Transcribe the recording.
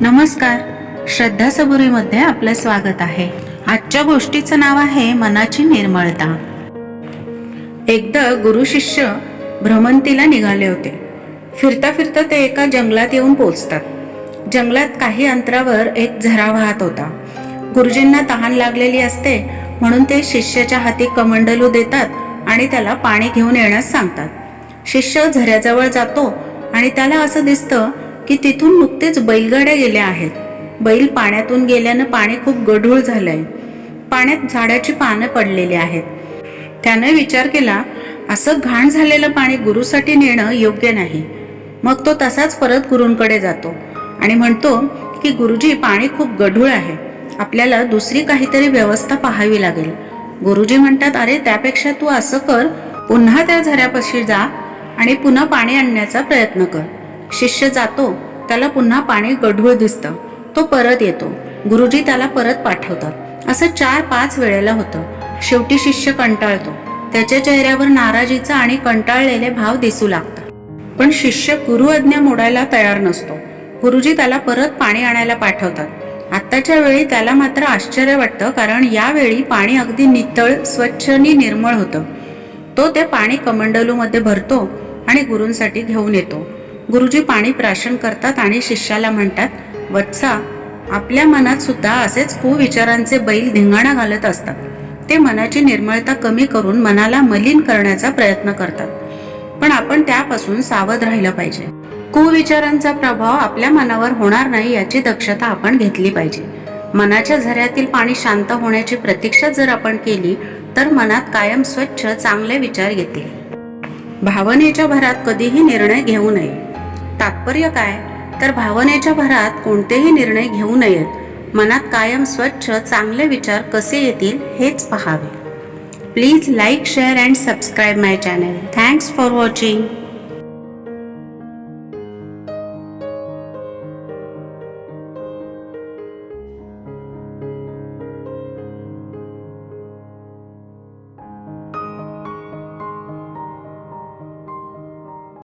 नमस्कार. श्रद्धा सबुरीमध्ये आपलं स्वागत आहे. आजच्या गोष्टीचं नाव आहे मनाची निर्मळता. एकदा गुरु शिष्य भ्रमंतीला निघाले होते. फिरता फिरता ते एका जंगलात येऊन पोचतात जंगलात काही अंतरावर एक झरा वाहत होता. गुरुजींना तहान लागलेली असते म्हणून ते शिष्याच्या हाती कमंडलू देतात आणि त्याला पाणी घेऊन येण्यास सांगतात. शिष्य झऱ्याजवळ जातो आणि त्याला असं दिसतं की तिथून नुकतेच बैलगाड्या गेल्या आहेत. बैल पाण्यातून गेल्यानं पाणी खूप गढूळ झालंय. पाण्यात झाडाची पानं पडलेली आहेत. त्यानं विचार केला असं घाण झालेलं पाणी गुरुसाठी नेणं योग्य नाही. मग तो तसाच परत गुरूंकडे जातो आणि म्हणतो की गुरुजी पाणी खूप गढूळ आहे. आपल्याला दुसरी काहीतरी व्यवस्था पाहावी लागेल. गुरुजी म्हणतात अरे त्यापेक्षा तू असं कर पुन्हा त्या झऱ्यापाशी जा आणि पुन्हा पाणी आणण्याचा प्रयत्न कर. शिष्य जातो त्याला पुन्हा पाणी गढूळ दिसतं. तो परत येतो. गुरुजी त्याला परत पाठवतात. असं चार पाच वेळेला होतं. शेवटी शिष्य कंटाळतो. त्याच्या चेहऱ्यावर नाराजीचा आणि कंटाळलेले भाव दिसू लागतात. पण शिष्य गुरु आज्ञा मोडायला तयार नसतो. गुरुजी त्याला परत पाणी आणायला पाठवतात. आत्ताच्या वेळी त्याला मात्र आश्चर्य वाटतं कारण यावेळी पाणी अगदी नितळ स्वच्छ आणि निर्मळ होतं. तो ते पाणी कमंडलूमध्ये भरतो आणि गुरूंसाठी घेऊन येतो. गुरुजी पाणी प्राशन करतात आणि शिष्याला म्हणतात वत्सा आपल्या मनात सुद्धा असेच कुविचारांचे बैल धिंगाणा घालत असतात. ते मनाची निर्मळता कमी करून मनाला मलिन करण्याचा प्रयत्न करतात. पण आपण त्यापासून सावध राहिलं पाहिजे. कुविचारांचा प्रभाव आपल्या मनावर होणार नाही याची दक्षता आपण घेतली पाहिजे. मनाच्या झऱ्यातील पाणी शांत होण्याची प्रतीक्षा जर आपण केली तर मनात कायम स्वच्छ चांगले विचार येतील. भावनेच्या भरात कधीही निर्णय घेऊ नये. तात्पर्य काय? तर भावनेच्या भरात कोणतेही निर्णय घेऊ नयेत. मनात कायम स्वच्छ चांगले विचार कसे येतील हेच पहावे. Please like share and subscribe my channel. Thanks for watching.